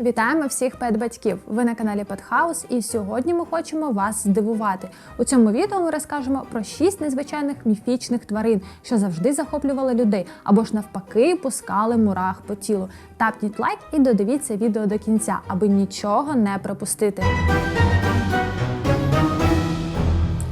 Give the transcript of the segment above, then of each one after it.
Вітаємо всіх педбатьків! Ви на каналі Петхаус, і сьогодні ми хочемо вас здивувати. У цьому відео ми розкажемо про шість незвичайних міфічних тварин, що завжди захоплювали людей, або ж навпаки пускали мурах по тілу. Тапніть лайк і додивіться відео до кінця, аби нічого не пропустити.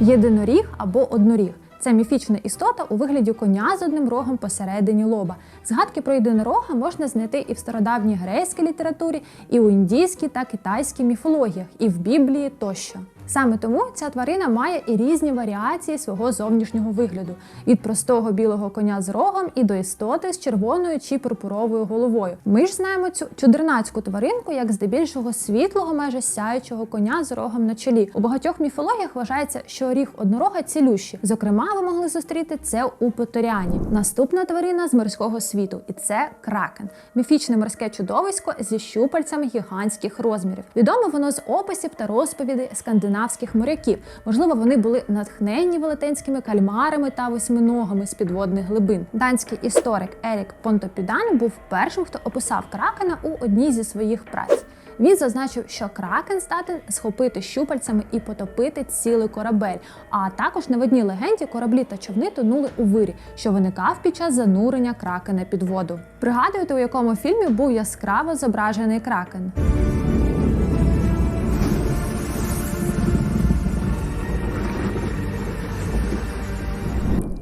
Єдиноріг або одноріг. Це міфічна істота у вигляді коня з одним рогом посередині лоба. Згадки про єдинорога можна знайти і в стародавній грецькій літературі, і у індійській та китайській міфологіях, і в Біблії тощо. Саме тому ця тварина має і різні варіації свого зовнішнього вигляду: від простого білого коня з рогом і до істоти з червоною чи пурпуровою головою. Ми ж знаємо цю чудернацьку тваринку як здебільшого світлого, майже сяючого коня з рогом на чолі. У багатьох міфологіях вважається, що ріг однорога цілющий. Зокрема, ви могли зустріти це у Поторіані. Наступна тварина з морського світу, і це кракен, міфічне морське чудовисько зі щупальцями гігантських розмірів. Відоме воно з описів та розповідей скандинавських моряків. Можливо, вони були натхненні велетенськими кальмарами та восьминогами з підводних глибин. Данський історик Ерік Понтопідан був першим, хто описав кракена у одній зі своїх праць. Він зазначив, що кракен здатен схопити щупальцями і потопити цілий корабель. А також на одній легенді кораблі та човни тонули у вирі, що виникав під час занурення кракена під воду. Пригадуєте, у якому фільмі був яскраво зображений кракен?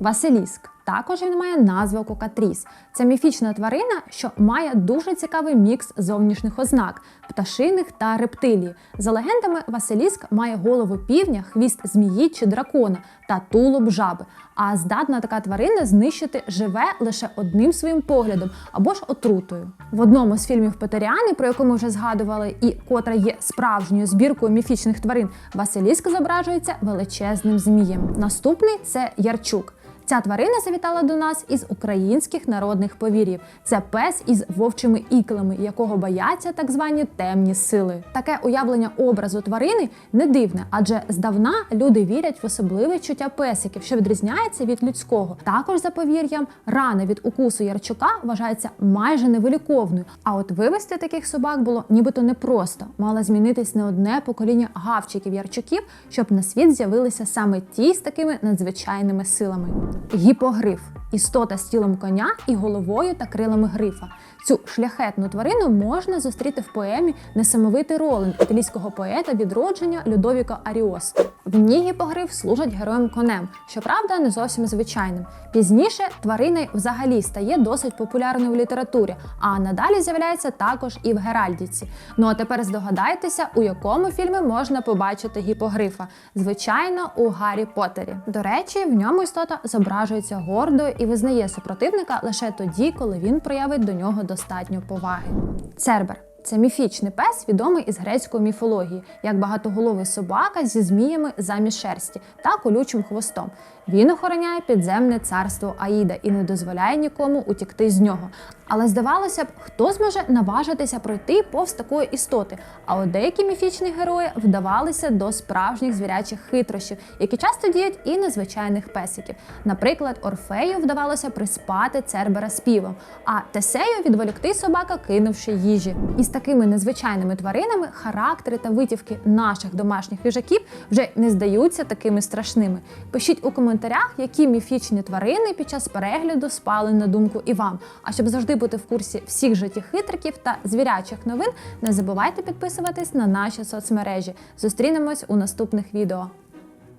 Василіск. Також він має назву кокатріс. Це міфічна тварина, що має дуже цікавий мікс зовнішніх ознак пташиних та рептилії. За легендами, Василіск має голову півня, хвіст змії чи дракона та тулуб жаби. А здатна така тварина знищити живе лише одним своїм поглядом або ж отрутою. В одному з фільмів Петеріани, про яку ми вже згадували, і котра є справжньою збіркою міфічних тварин, Василіск зображується величезним змієм. Наступний це Ярчук. Ця тварина завітала до нас із українських народних повір'їв. Це пес із вовчими іклами, якого бояться так звані темні сили. Таке уявлення образу тварини не дивне, адже здавна люди вірять в особливе чуття песиків, що відрізняється від людського. Також за повір'ям, рана від укусу ярчука вважається майже невиліковною. А от вивести таких собак було нібито непросто. Мало змінитись не одне покоління гавчиків ярчуків, щоб на світ з'явилися саме ті з такими надзвичайними силами. Гіпогриф істота з тілом коня і головою та крилами грифа. Цю шляхетну тварину можна зустріти в поемі Несамовитий Роланд італійського поета відродження Людовіка Аріосто. В ній гіпогриф служить героєм конем, щоправда, не зовсім звичайним. Пізніше тварина взагалі стає досить популярною в літературі, а надалі з'являється також і в Геральдіці. Ну а тепер здогадайтеся, у якому фільмі можна побачити гіпогрифа. Звичайно, у Гаррі Поттері. До речі, в ньому істота зображується гордою і визнає супротивника лише тоді, коли він проявить до нього достатньо поваги. Цербер. Це міфічний пес, відомий із грецької міфології, як багатоголовий собака зі зміями замість шерсті та колючим хвостом. Він охороняє підземне царство Аїда і не дозволяє нікому утікти з нього. Але здавалося б, хто зможе наважитися пройти повз такої істоти. А от деякі міфічні герої вдавалися до справжніх звірячих хитрощів, які часто діють і на звичайних песиків. Наприклад, Орфею вдавалося приспати цербера співом, а Тесею відволікти собака, кинувши їжі. І з такими незвичайними тваринами характери та витівки наших домашніх їжаків вже не здаються такими страшними. Пишіть у коментарях, які міфічні тварини під час перегляду спали на думку і вам. А щоб завжди бути в курсі всіх життєхитриків та звірячих новин, не забувайте підписуватись на наші соцмережі. Зустрінемось у наступних відео.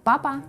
Па-па!